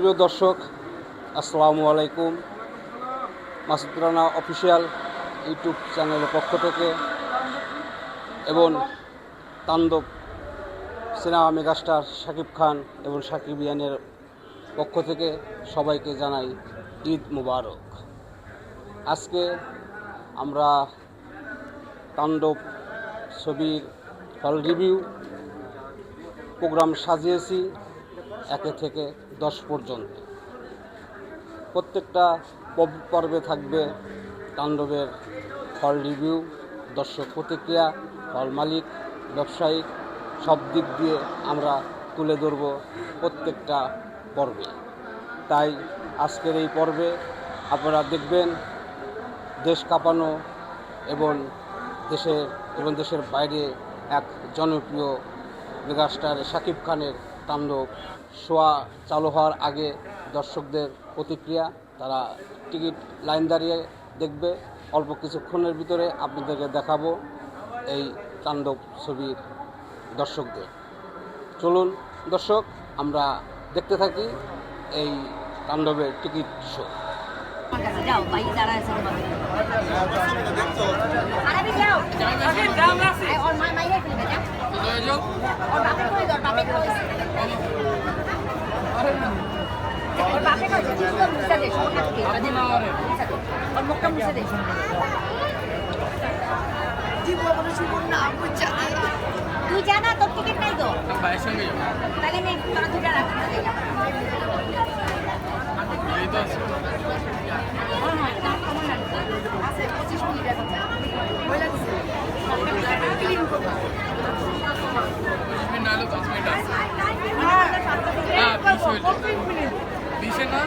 প্রিয় দর্শক, আসসালামু আলাইকুম। মাসুদ রানা অফিসিয়াল ইউটিউব চ্যানেলের পক্ষ থেকে এবং তাণ্ডব সিনেমা মেগাস্টার শাকিব খান এবং শাকিব ইয়ানের পক্ষ থেকে সবাইকে জানাই ঈদ মুবারক। আজকে আমরা তাণ্ডব ছবির হল রিভিউ প্রোগ্রাম সাজিয়েছি। একে থেকে দশ পর্যন্ত। প্রত্যেকটা পর্বে থাকবে তাণ্ডবের হল রিভিউ দর্শক প্রতিক্রিয়া হল মালিক ব্যবসায়িক সব দিক দিয়ে আমরা তুলে ধরব প্রত্যেকটা পর্বে। তাই আজকের এই পর্বে আপনারা দেখবেন দেশ কাঁপানো এবং দেশের এবং দেশের বাইরে এক জনপ্রিয় মেগাস্টার শাকিব খানের তাণ্ডব শোয়া চালু হওয়ার আগে দর্শকদের প্রতিক্রিয়া, তারা টিকিট লাইন দাঁড়িয়ে দেখবে। অল্প কিছুক্ষণের ভিতরে আপনাদেরকে দেখাবো এই তাণ্ডব ছবির দর্শকদের। চলুন দর্শক, আমরা দেখতে থাকি এই তাণ্ডবের টিকিট শো। और मुक्का मुझे दे তুই জানা তোর টিকিট নাই তো তাহলে আমি তোরা দুটা রাখতে দিলাম আছে পঁচিশ মিনিট এখন ভয় লাগছে ক্লিন করবা নাহলে দশ মিনিট আছে বিশে না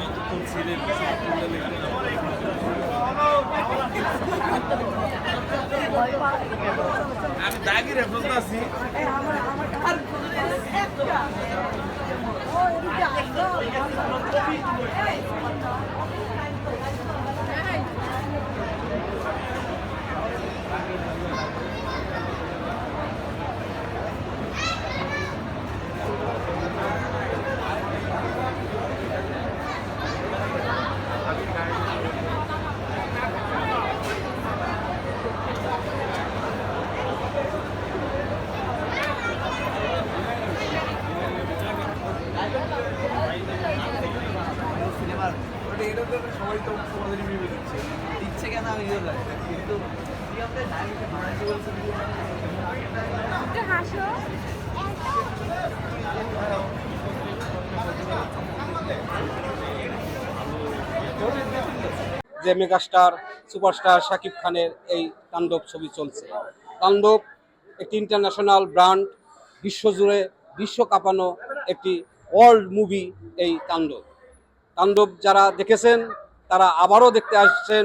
নতুন সিরিয়াল আমি দাগি রেফারেন্স আছি। সবাই তো তোমাদের রিভিউ দিচ্ছে। দিচ্ছে কেন আমি জানি কিন্তু কি আমাদের নায়িকা বানাইতে বলছে একটু হাসো। যে মেগাস্টার সুপারস্টার শাকিব খানের এই তাণ্ডব ছবি চলছে। তাণ্ডব একটি ইন্টারন্যাশনাল ব্র্যান্ড বিশ্বজুড়ে বিশ্ব কাঁপানো একটি ওয়ার্ল্ড মুভি এই তাণ্ডব। তাণ্ডব যারা দেখেছেন তারা আবারও দেখতে আসছেন।